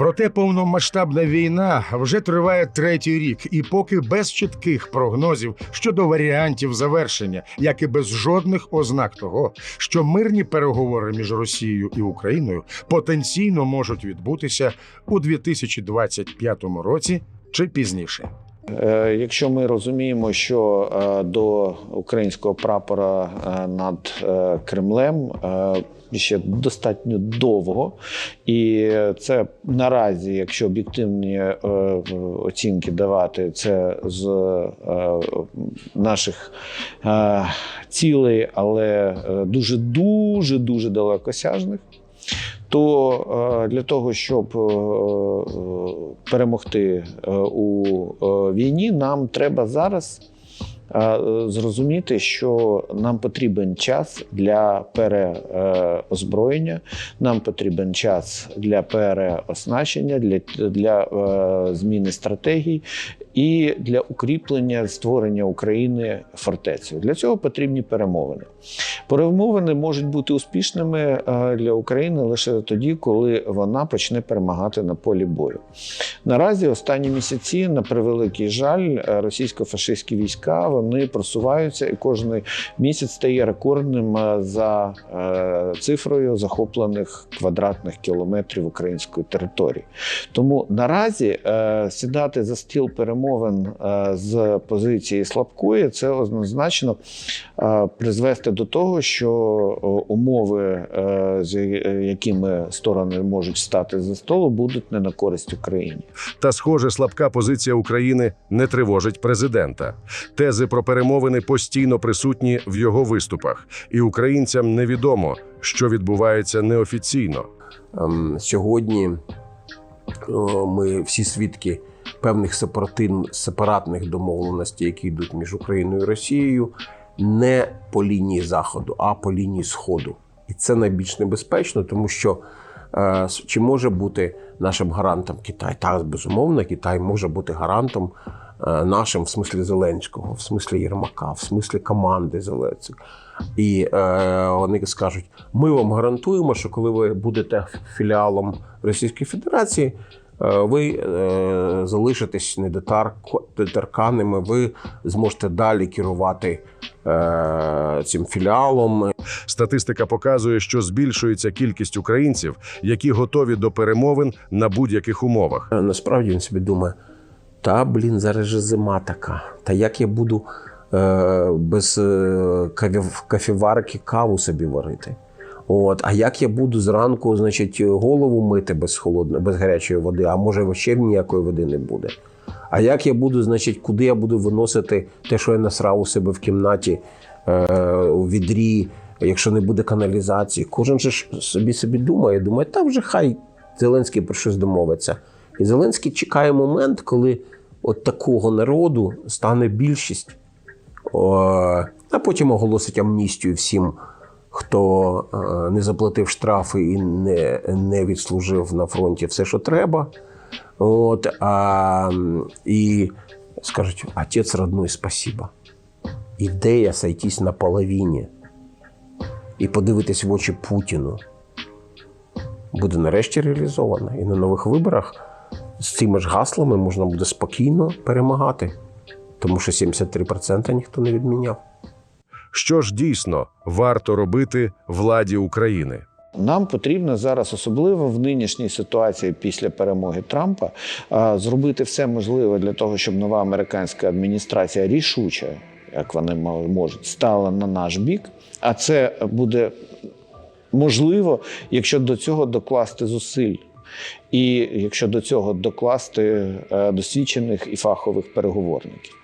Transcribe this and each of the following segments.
Проте повномасштабна війна вже триває третій рік, і поки без чітких прогнозів щодо варіантів завершення, як і без жодних ознак того, що мирні переговори між Росією і Україною потенційно можуть відбутися у 2025 році чи пізніше. Е, Якщо ми розуміємо, що е, до українського прапора е, над Кремлем ще достатньо довго, і це наразі, якщо об'єктивні оцінки давати, це з наших цілей, але дуже дуже дуже далекосяжних. То е, для того, щоб е, е, перемогти у війні, нам треба зараз зрозуміти, що нам потрібен час для переозброєння, нам потрібен час для переоснащення, для, для зміни стратегій і для укріплення створення України фортецею. Для цього потрібні перемовини. Перемовини можуть бути успішними е, для України лише тоді, коли вона почне перемагати на полі бою. Наразі останні місяці, на превеликий жаль, е, російсько-фашистські війська вони просуваються, і кожен місяць стає рекордним е, за цифрою захоплених квадратних кілометрів української території. Тому наразі сідати за стіл перемовин е, з позиції слабкої це однозначно е, призвести до того, що е, умови, з якими сторони можуть стати за столу, будуть не на користь Україні. Та, схоже, слабка позиція України не тривожить президента. Тези про перемовини постійно присутні в його виступах, і українцям невідомо, що відбувається неофіційно. Ем, Сьогодні ми всі свідки певних сепаратних домовленостей, які йдуть між Україною і Росією, не по лінії Заходу, а по лінії Сходу. І це найбільш небезпечно, тому що е, чи може бути нашим гарантом Китай? Так, безумовно, Китай може бути гарантом е, нашим в смислі Зеленського, в смислі Єрмака, в смислі команди Зеленського. І е, вони скажуть: ми вам гарантуємо, що коли ви будете філіалом Російської Федерації, ви е, залишитесь недоторканними, ви зможете далі керувати е, цим філіалом. Статистика показує, що збільшується кількість українців, які готові до перемовин на будь-яких умовах. Насправді він собі думає: та блін, зараз же зима така. Та як я буду е, без е, кафіварки каву собі варити? От, а як я буду зранку, значить, голову мити без холодної, без гарячої води, а може вообще ніякої води не буде. А як я буду, значить, куди я буду виносити те, що я насрав у себе в кімнаті е, у відрі, якщо не буде каналізації? Кожен же ж собі собі думає, думає, та вже хай Зеленський про щось домовиться. І Зеленський чекає момент, коли от такого народу стане більшість, О, а потім оголосить амністію всім, хто е, не заплатив штрафи і не, не відслужив на фронті все, що треба. От, а, і скажуть: отець родной, спасибо. Ідея сойтись на половині і подивитись в очі Путіну буде нарешті реалізована. І на нових виборах з цими ж гаслами можна буде спокійно перемагати, тому що 73% ніхто не відміняв. Що ж дійсно варто робити владі України? Нам потрібно зараз, особливо в нинішній ситуації після перемоги Трампа, зробити все можливе для того, щоб нова американська адміністрація рішуче, як вони мо- можуть, стала на наш бік. А це буде можливо, якщо до цього докласти зусиль. І якщо до цього докласти е, досвідчених і фахових переговорників.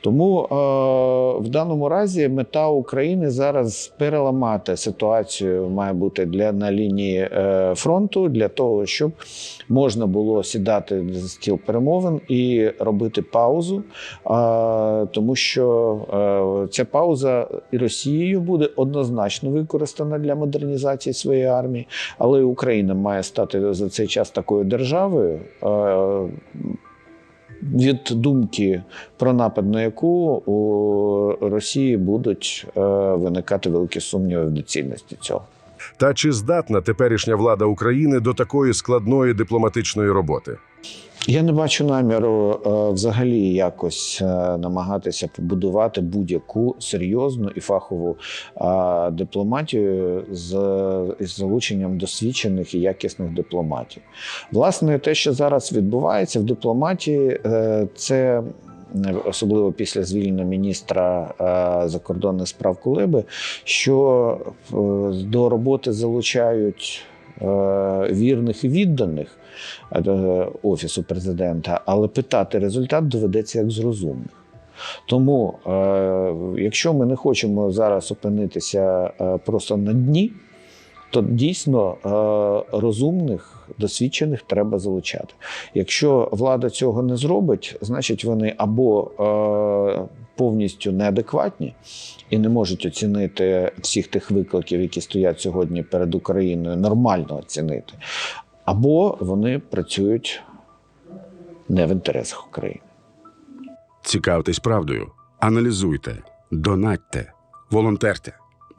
Тому е, в даному разі мета України зараз переламати ситуацію має бути для на лінії е, фронту для того, щоб можна було сідати за стіл перемовин і робити паузу, тому що ця пауза і Росією буде однозначно використана для модернізації своєї армії, але і Україна має стати за цей час такою державою. від думки про напад на яку у Росії будуть е, виникати великі сумніви в доцільності цього. Та чи здатна теперішня влада України до такої складної дипломатичної роботи? Я не бачу наміру е, взагалі якось е, намагатися побудувати будь-яку серйозну і фахову е, дипломатію з, залученням досвідчених і якісних дипломатів. Власне, те, що зараз відбувається в дипломатії, це. Особливо після звільнення міністра закордонних справ Кулеби, що до роботи залучають вірних і відданих, е, офісу президента, але питати результат доведеться як з розумних. Тому, е, якщо ми не хочемо зараз опинитися е, просто на дні, то дійсно е, розумних, досвідчених треба залучати. Якщо влада цього не зробить, значить вони або е, повністю неадекватні і не можуть оцінити всіх тих викликів, які стоять сьогодні перед Україною, нормально оцінити, або вони працюють не в інтересах України. Цікавтесь правдою, аналізуйте, донатьте, волонтерте,